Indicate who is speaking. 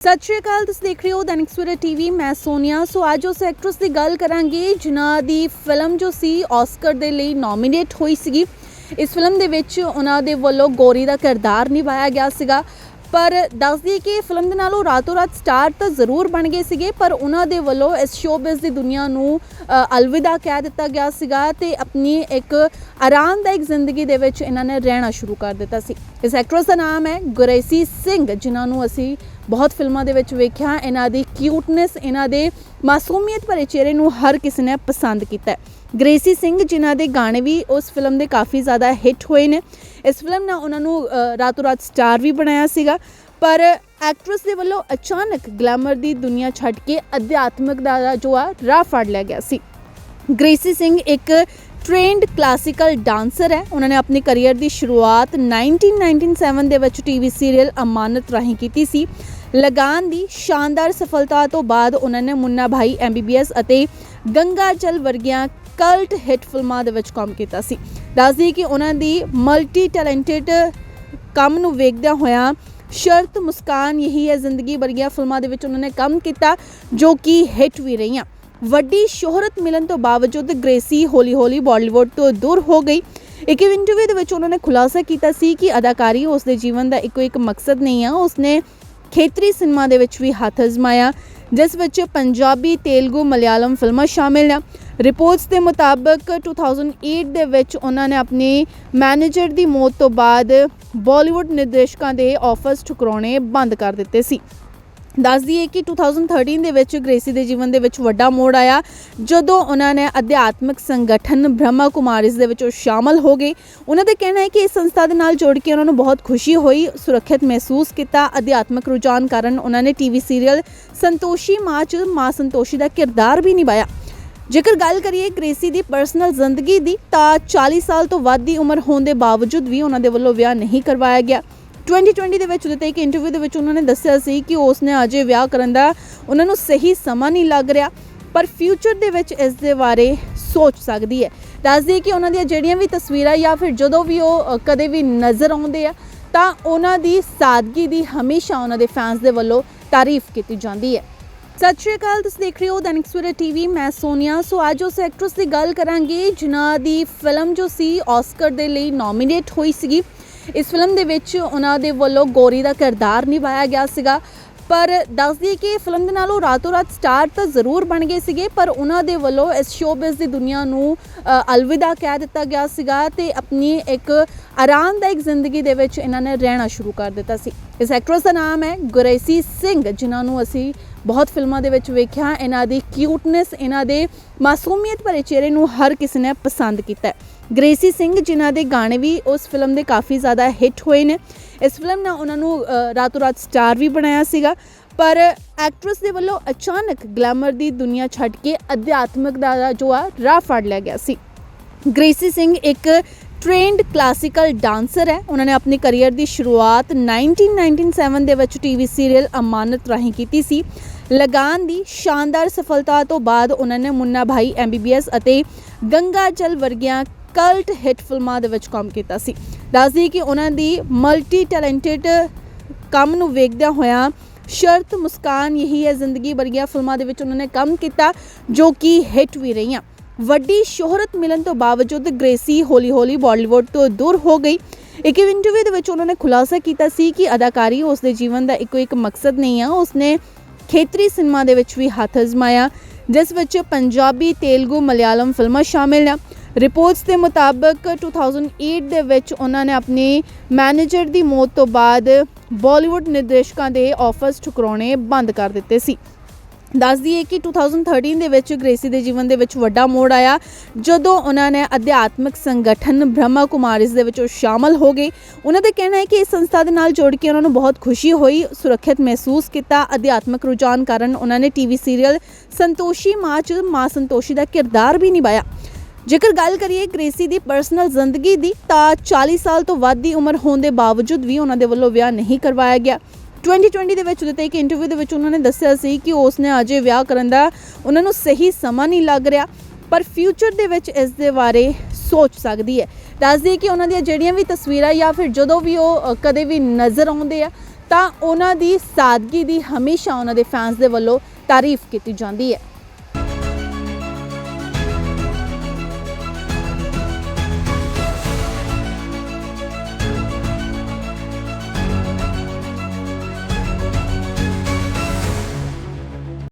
Speaker 1: ਸਤਿ ਸ਼੍ਰੀ ਅਕਾਲ, ਤੁਸੀਂ ਦੇਖ ਰਹੇ ਹੋ ਦੈਨਿਕ ਸਵੇਰਾ ਟੀਵੀ, ਮੈਂ ਸੋਨੀਆ। ਸੋ ਅੱਜ ਉਸ ਐਕਟਰਸ ਦੀ ਗੱਲ ਕਰਾਂਗੇ, ਜਿਨ੍ਹਾਂ ਦੀ ਫਿਲਮ ਜੋ ਸੀ ਆਸਕਰ ਦੇ ਲਈ ਨੋਮੀਨੇਟ ਹੋਈ ਸੀਗੀ। ਇਸ ਫਿਲਮ ਦੇ ਵਿੱਚ ਉਹਨਾਂ ਦੇ ਵੱਲੋਂ ਗੋਰੀ ਦਾ ਕਿਰਦਾਰ ਨਿਭਾਇਆ ਗਿਆ ਸੀਗਾ। ਪਰ ਦੱਸਦੀ ਕਿ ਫਿਲਮ ਦੇ ਨਾਲ ਉਹ ਰਾਤੋਂ ਰਾਤ ਸਟਾਰ ਤਾਂ ਜ਼ਰੂਰ ਬਣ ਗਏ ਸੀਗੇ, ਪਰ ਉਹਨਾਂ ਦੇ ਵੱਲੋਂ ਇਸ ਸ਼ੋਬਿਜ਼ ਦੀ ਦੁਨੀਆ ਨੂੰ ਅਲਵਿਦਾ ਕਹਿ ਦਿੱਤਾ ਗਿਆ ਸੀਗਾ ਤੇ ਆਪਣੀ ਇੱਕ ਆਰਾਮਦਾਇਕ ਜ਼ਿੰਦਗੀ ਦੇ ਵਿੱਚ ਇਹਨਾਂ ਨੇ ਰਹਿਣਾ ਸ਼ੁਰੂ ਕਰ ਦਿੱਤਾ ਸੀ। ਇਸ ਐਕਟਰਸ ਦਾ ਨਾਮ ਹੈ ਗੁਰੇਸੀ ਸਿੰਘ, ਜਿਨ੍ਹਾਂ ਨੂੰ ਅਸੀਂ ਬਹੁਤ ਫਿਲਮਾਂ ਦੇ ਵਿੱਚ ਵੇਖਿਆ। ਇਹਨਾਂ ਦੀ ਕਿਊਟਨੈਸ ਇਹਨਾਂ ਦੇ ਮਾਸੂਮੀਅਤ ਭਰੇ ਚਿਹਰੇ ਨੂੰ ਹਰ ਕਿਸੇ ਨੇ ਪਸੰਦ ਕੀਤਾ ਹੈ। ਗ੍ਰੇਸੀ ਸਿੰਘ, ਜਿਨ੍ਹਾਂ ਦੇ ਗਾਣੇ ਵੀ ਉਸ ਫਿਲਮ ਦੇ ਕਾਫੀ ਜ਼ਿਆਦਾ ਹਿੱਟ ਹੋਏ ਨੇ। ਇਸ ਫਿਲਮ ਨਾਲ ਉਹਨਾਂ ਨੂੰ ਰਾਤੋਂ ਰਾਤ ਸਟਾਰ ਵੀ ਬਣਾਇਆ ਸੀਗਾ। ਪਰ ਐਕਟਰੈਸ ਦੇ ਵੱਲੋਂ ਅਚਾਨਕ ਗਲੈਮਰ ਦੀ ਦੁਨੀਆ ਛੱਡ ਕੇ ਅਧਿਆਤਮਿਕ ਦਾ ਜੋ ਆ ਰਾਹ ਫੜ ਲਿਆ ਗਿਆ ਸੀ। ਗ੍ਰੇਸੀ ਸਿੰਘ ਇੱਕ ਟ੍ਰੇਨਡ ਕਲਾਸੀਕਲ ਡਾਂਸਰ ਹੈ। ਉਹਨਾਂ ਨੇ ਆਪਣੇ ਕੈਰੀਅਰ ਦੀ ਸ਼ੁਰੂਆਤ 1997 ਦੇ ਵਿੱਚ ਟੀਵੀ ਸੀਰੀਅਲ ਅਮਾਨਤ ਰਾਹੀਂ ਕੀਤੀ ਸੀ। ਲਗਾਨ ਦੀ ਸ਼ਾਨਦਾਰ ਸਫਲਤਾ ਤੋਂ ਬਾਅਦ ਉਹਨਾਂ ਨੇ ਮੁੰਨਾ ਭਾਈ ਐਮਬੀਬੀਐਸ ਅਤੇ ਗੰਗਾ ਜਲ ਵਰਗੀਆਂ ਕਲਟ ਹਿੱਟ ਫਿਲਮਾਂ ਦੇ ਵਿੱਚ ਕੰਮ ਕੀਤਾ ਸੀ। ਦੱਸਦੀ ਕਿ ਉਹਨਾਂ ਦੀ ਮਲਟੀ ਟੈਲੈਂਟਡ ਕੰਮ ਨੂੰ ਵੇਖਦਿਆਂ ਹੋਇਆਂ ਸ਼ਰਤ ਮੁਸਕਾਨ ਯਹੀ ਹੈ, ਜ਼ਿੰਦਗੀ ਵਰਗੀਆਂ ਫਿਲਮਾਂ ਦੇ ਵਿੱਚ ਉਹਨਾਂ ਨੇ ਕੰਮ ਕੀਤਾ ਜੋ ਕਿ ਹਿੱਟ ਵੀ ਰਹੀਆਂ। ਵੱਡੀ ਸ਼ੋਹਰਤ ਮਿਲਣ ਤੋਂ ਬਾਵਜੂਦ ਗ੍ਰੇਸੀ ਹੌਲੀ-ਹੌਲੀ ਬਾਲੀਵੁੱਡ ਤੋਂ ਦੂਰ ਹੋ ਗਈ। ਇੱਕ ਇੰਟਰਵਿਊ ਦੇ ਵਿੱਚ ਉਹਨਾਂ ਨੇ ਖੁਲਾਸਾ ਕੀਤਾ ਸੀ ਕਿ ਅਦਾਕਾਰੀ ਉਸ ਦੇ ਜੀਵਨ ਦਾ ਇੱਕੋ ਇੱਕ ਮਕਸਦ ਨਹੀਂ ਆ, ਉਸਨੇ ਖੇਤਰੀ ਸਿਨੇਮਾ ਦੇ ਵਿੱਚ ਵੀ ਹੱਥ ਅਜ਼ਮਾਇਆ, ਜਿਸ ਵਿੱਚ ਪੰਜਾਬੀ, ਤੇਲਗੂ, ਮਲਿਆਲਮ ਫਿਲਮਾਂ ਸ਼ਾਮਿਲ ਆ। ਰਿਪੋਰਟਸ ਦੇ ਮੁਤਾਬਕ 2008 ਦੇ ਵਿੱਚ ਉਹਨਾਂ ਨੇ ਆਪਣੇ ਮੈਨੇਜਰ ਦੀ ਮੌਤ ਤੋਂ ਬਾਅਦ ਬਾਲੀਵੁੱਡ ਨਿਰਦੇਸ਼ਕਾਂ ਦੇ ਆਫਰਸ ਠੁਕਰਾਉਣੇ ਬੰਦ ਕਰ ਦਿੱਤੇ ਸੀ। ਦੱਸ ਦਈਏ ਕਿ 2013 ਦੇ ਵਿੱਚ ਗ੍ਰੇਸੀ ਦੇ ਜੀਵਨ ਦੇ ਵਿੱਚ ਵੱਡਾ ਮੋੜ ਆਇਆ। ਜਦੋਂ ਉਹਨਾਂ ਨੇ ਅਧਿਆਤਮਿਕ ਸੰਗਠਨ ਬ੍ਰਹਮਾ ਕੁਮਾਰੀਜ਼ ਦੇ ਵਿੱਚ ਉਹ ਸ਼ਾਮਲ ਹੋ ਗਏ। ਉਹਨਾਂ ਦਾ ਕਹਿਣਾ ਹੈ ਕਿ ਇਸ ਸੰਸਥਾ ਦੇ ਨਾਲ ਜੁੜ ਕੇ ਉਹਨਾਂ ਨੂੰ ਬਹੁਤ ਖੁਸ਼ੀ ਹੋਈ, ਸੁਰੱਖਿਅਤ ਮਹਿਸੂਸ ਕੀਤਾ। ਅਧਿਆਤਮਿਕ ਰੁਝਾਨ ਕਾਰਨ ਉਹਨਾਂ ਨੇ ਟੀਵੀ ਸੀਰੀਅਲ ਸੰਤੋਸ਼ੀ ਮਾਂ 'ਚ ਮਾਂ ਸੰਤੋਸ਼ੀ ਦਾ ਕਿਰਦਾਰ ਵੀ ਨਿਭਾਇਆ। ਜੇਕਰ ਗੱਲ ਕਰੀਏ ਗ੍ਰੇਸੀ ਦੀ ਪਰਸਨਲ ਜ਼ਿੰਦਗੀ ਦੀ, ਤਾਂ 40 ਸਾਲ ਤੋਂ ਵੱਧ ਦੀ ਉਮਰ ਹੋਣ ਦੇ ਬਾਵਜੂਦ ਵੀ ਉਹਨਾਂ ਦੇ ਵੱਲੋਂ ਵਿਆਹ ਨਹੀਂ ਕਰਵਾਇਆ ਗਿਆ। 2020 ਦੇ ਵਿੱਚ ਦਿੱਤੇ ਇੱਕ ਇੰਟਰਵਿਊ ਦੇ ਵਿੱਚ ਉਹਨਾਂ ਨੇ ਦੱਸਿਆ ਸੀ ਕਿ ਉਸ ਨੇ ਅਜੇ ਵਿਆਹ ਕਰਨ ਦਾ ਉਹਨਾਂ ਨੂੰ ਸਹੀ ਸਮਾਂ ਨਹੀਂ ਲੱਗ ਰਿਹਾ, ਪਰ ਫਿਊਚਰ ਦੇ ਵਿੱਚ ਇਸ ਦੇ ਬਾਰੇ ਸੋਚ ਸਕਦੀ ਹੈ। ਦੱਸਦੀ ਹੈ ਕਿ ਉਹਨਾਂ ਦੀਆਂ ਜਿਹੜੀਆਂ ਵੀ ਤਸਵੀਰਾਂ ਜਾਂ ਫਿਰ ਜਦੋਂ ਵੀ ਉਹ ਕਦੇ ਵੀ ਨਜ਼ਰ ਆਉਂਦੇ ਆ, ਤਾਂ ਉਹਨਾਂ ਦੀ ਸਾਦਗੀ ਦੀ ਹਮੇਸ਼ਾ ਉਹਨਾਂ ਦੇ ਫੈਨਸ ਦੇ ਵੱਲੋਂ ਤਾਰੀਫ ਕੀਤੀ ਜਾਂਦੀ ਹੈ। ਸਤਿ ਸ਼੍ਰੀ ਅਕਾਲ, ਤੁਸੀਂ ਦੇਖ ਰਹੇ ਹੋ ਦੈਨਿਕ ਸਵੇਰਾ ਟੀਵੀ, ਮੈਂ ਸੋਨੀਆ। ਸੋ ਅੱਜ ਉਸ ਐਕਟਰਸ ਦੀ ਗੱਲ ਕਰਾਂਗੇ ਜਿਨ੍ਹਾਂ ਦੀ ਫਿਲਮ ਜੋ ਸੀ ਆਸਕਰ ਦੇ ਲਈ ਨੋਮੀਨੇਟ ਹੋਈ ਸੀਗੀ। ਇਸ ਫਿਲਮ ਦੇ ਵਿੱਚ ਉਹਨਾਂ ਦੇ ਵੱਲੋਂ ਗੋਰੀ ਦਾ ਕਿਰਦਾਰ ਨਿਭਾਇਆ ਗਿਆ ਸੀਗਾ। ਪਰ ਦੱਸ ਦਈਏ ਕਿ ਫਿਲਮ ਦੇ ਨਾਲ ਉਹ ਰਾਤੋਂ ਰਾਤ ਸਟਾਰ ਤਾਂ ਜ਼ਰੂਰ ਬਣ ਗਏ ਸੀਗੇ, ਪਰ ਉਹਨਾਂ ਦੇ ਵੱਲੋਂ ਇਸ ਸ਼ੋਬਿਜ਼ ਦੀ ਦੁਨੀਆ ਨੂੰ ਅਲਵਿਦਾ ਕਹਿ ਦਿੱਤਾ ਗਿਆ ਸੀਗਾ ਤੇ ਆਪਣੀ ਇੱਕ ਆਰਾਮਦਾਇਕ ਜ਼ਿੰਦਗੀ ਦੇ ਵਿੱਚ ਇਹਨਾਂ ਨੇ ਰਹਿਣਾ ਸ਼ੁਰੂ ਕਰ ਦਿੱਤਾ ਸੀ। ਇਸ ਐਕਟਰਸ ਦਾ ਨਾਮ ਹੈ ਗੁਰੇਸੀ ਸਿੰਘ, ਜਿਨ੍ਹਾਂ ਨੂੰ ਅਸੀਂ ਬਹੁਤ ਫਿਲਮਾਂ ਦੇ ਵਿੱਚ ਵੇਖਿਆ, ਇਹਨਾਂ ਦੀ ਕਿਊਟਨੈਸ ਇਹਨਾਂ ਦੇ ਮਾਸੂਮੀਅਤ ਭਰੇ ਚਿਹਰੇ ਨੂੰ ਹਰ ਕਿਸੇ ਨੇ ਪਸੰਦ ਕੀਤਾ ਗ੍ਰੇਸੀ ਸਿੰਘ, ਜਿਨ੍ਹਾਂ ਦੇ ਗਾਣੇ ਵੀ ਉਸ ਫਿਲਮ ਦੇ ਕਾਫੀ ਜ਼ਿਆਦਾ ਹਿੱਟ ਹੋਏ ਨੇ, ਇਸ ਫਿਲਮ ਨੇ ਉਹਨਾਂ ਨੂੰ ਰਾਤੋਂ ਰਾਤ ਸਟਾਰ ਵੀ ਬਣਾਇਆ ਸੀਗਾ। ਪਰ ਐਕਟਰੈਸ ਦੇ ਵੱਲੋਂ ਅਚਾਨਕ ਗਲੈਮਰ ਦੀ ਦੁਨੀਆ ਛੱਡ ਕੇ ਅਧਿਆਤਮਿਕ ਦਾ ਜੋ ਆ ਰਾਹ ਫੜ ਲਿਆ ਗਿਆ ਸੀ। ਗ੍ਰੇਸੀ ਸਿੰਘ ਇੱਕ ਟ੍ਰੇਨਡ ਕਲਾਸੀਕਲ ਡਾਂਸਰ ਹੈ। ਉਹਨਾਂ ਨੇ ਆਪਣੇ ਕੈਰੀਅਰ ਦੀ ਸ਼ੁਰੂਆਤ 1997 ਦੇ ਵਿੱਚ ਟੀਵੀ ਸੀਰੀਅਲ ਅਮਾਨਤ ਰਾਹੀਂ ਕੀਤੀ ਸੀ। ਲਗਾਨ ਦੀ ਸ਼ਾਨਦਾਰ ਸਫਲਤਾ ਤੋਂ ਬਾਅਦ ਉਹਨਾਂ ਨੇ ਮੁੰਨਾ ਭਾਈ ਐਮਬੀਬੀਐਸ ਅਤੇ ਗੰਗਾ ਜਲ ਵਰਗੀਆਂ ਕਲਟ ਹਿੱਟ ਫਿਲਮਾਂ ਦੇ ਵਿੱਚ ਕੰਮ ਕੀਤਾ ਸੀ। ਦੱਸਦੀ ਕਿ ਉਹਨਾਂ ਦੀ ਮਲਟੀ ਟੈਲੈਂਟਡ ਕੰਮ ਨੂੰ ਵੇਖਦਿਆਂ ਹੋਇਆਂ ਸ਼ਰਤ ਮੁਸਕਾਨ ਯਹੀ ਹੈ, ਜ਼ਿੰਦਗੀ ਵਰਗੀਆਂ ਫਿਲਮਾਂ ਦੇ ਵਿੱਚ ਉਹਨਾਂ ਨੇ ਕੰਮ ਕੀਤਾ, ਜੋ ਕਿ ਹਿੱਟ ਵੀ ਰਹੀਆਂ। ਵੱਡੀ ਸ਼ੋਹਰਤ ਮਿਲਣ ਤੋਂ ਬਾਵਜੂਦ ਗ੍ਰੇਸੀ ਹੌਲੀ-ਹੌਲੀ ਬਾਲੀਵੁੱਡ ਤੋਂ ਦੂਰ ਹੋ ਗਈ। ਇੱਕ ਇੰਟਰਵਿਊ ਦੇ ਵਿੱਚ ਉਹਨਾਂ ਨੇ ਖੁਲਾਸਾ ਕੀਤਾ ਸੀ ਕਿ ਅਦਾਕਾਰੀ ਉਸ ਦੇ ਜੀਵਨ ਦਾ ਇੱਕੋ ਇੱਕ ਮਕਸਦ ਨਹੀਂ ਆ। ਉਸਨੇ ਖੇਤਰੀ ਸਿਨੇਮਾ ਦੇ ਵਿੱਚ ਵੀ ਹੱਥ ਅਜ਼ਮਾਇਆ, ਜਿਸ ਵਿੱਚ ਪੰਜਾਬੀ, ਤੇਲਗੂ, ਮਲਿਆਲਮ ਫਿਲਮਾਂ ਸ਼ਾਮਿਲ ਆ। ਰਿਪੋਰਟਸ ਦੇ ਮੁਤਾਬਕ 2008 ਦੇ ਵਿੱਚ ਉਹਨਾਂ ਨੇ ਆਪਣੇ ਮੈਨੇਜਰ ਦੀ ਮੌਤ ਤੋਂ ਬਾਅਦ ਬਾਲੀਵੁੱਡ ਨਿਰਦੇਸ਼ਕਾਂ ਦੇ ਆਫਰਸ ਠੁਕਰਾਉਣੇ ਬੰਦ ਕਰ ਦਿੱਤੇ ਸੀ। ਦੱਸ ਦਈਏ ਕਿ 2013 ਦੇ ਵਿੱਚ ਗ੍ਰੇਸੀ ਦੇ ਜੀਵਨ ਦੇ ਵਿੱਚ ਵੱਡਾ ਮੋੜ ਆਇਆ, ਜਦੋਂ ਉਹਨਾਂ ਨੇ ਅਧਿਆਤਮਿਕ ਸੰਗਠਨ ਬ੍ਰਹਮਾ ਕੁਮਾਰੀਜ਼ ਦੇ ਵਿੱਚ ਉਹ ਸ਼ਾਮਲ ਹੋ ਗਏ। ਉਹਨਾਂ ਦਾ ਕਹਿਣਾ ਹੈ ਕਿ ਇਸ ਸੰਸਥਾ ਦੇ ਨਾਲ ਜੁੜ ਕੇ ਉਹਨਾਂ ਨੂੰ ਬਹੁਤ ਖੁਸ਼ੀ ਹੋਈ, ਸੁਰੱਖਿਅਤ ਮਹਿਸੂਸ ਕੀਤਾ, ਅਧਿਆਤਮਿਕ ਰੁਝਾਨ ਕਾਰਨ ਉਹਨਾਂ ਨੇ ਟੀਵੀ ਸੀਰੀਅਲ ਸੰਤੋਸ਼ੀ ਮਾਂ 'ਚ ਮਾਂ ਸੰਤੋਸ਼ੀ ਦਾ ਕਿਰਦਾਰ ਵੀ ਨਿਭਾਇਆ। ਜੇਕਰ ਗੱਲ ਕਰੀਏ ਗ੍ਰੇਸੀ ਦੀ ਪਰਸਨਲ ਜ਼ਿੰਦਗੀ ਦੀ, ਤਾਂ 40 ਸਾਲ ਤੋਂ ਵੱਧ ਦੀ ਉਮਰ ਹੋਣ ਦੇ ਬਾਵਜੂਦ ਵੀ ਉਹਨਾਂ ਦੇ ਵੱਲੋਂ ਵਿਆਹ ਨਹੀਂ ਕਰਵਾਇਆ ਗਿਆ। 2020 ਦੇ ਵਿੱਚ ਦਿੱਤੇ ਇੱਕ ਇੰਟਰਵਿਊ ਦੇ ਵਿੱਚ ਉਹਨਾਂ ਨੇ ਦੱਸਿਆ ਸੀ ਕਿ ਉਸਨੇ ਅਜੇ ਵਿਆਹ ਕਰਨ ਦਾ ਉਹਨਾਂ ਨੂੰ ਸਹੀ ਸਮਾਂ ਨਹੀਂ ਲੱਗ ਰਿਹਾ, ਪਰ ਫਿਊਚਰ ਦੇ ਵਿੱਚ ਇਸ ਦੇ ਬਾਰੇ ਸੋਚ ਸਕਦੀ ਹੈ। ਦੱਸਦੀ ਹੈ ਕਿ ਉਹਨਾਂ ਦੀਆਂ ਜਿਹੜੀਆਂ ਵੀ ਤਸਵੀਰਾਂ ਜਾਂ ਫਿਰ ਜਦੋਂ ਵੀ ਉਹ ਕਦੇ ਵੀ ਨਜ਼ਰ ਆਉਂਦੇ ਆ, ਤਾਂ ਉਹਨਾਂ ਦੀ ਸਾਦਗੀ ਦੀ ਹਮੇਸ਼ਾ ਉਹਨਾਂ ਦੇ ਫੈਨਸ ਦੇ ਵੱਲੋਂ ਤਾਰੀਫ ਕੀਤੀ ਜਾਂਦੀ ਹੈ।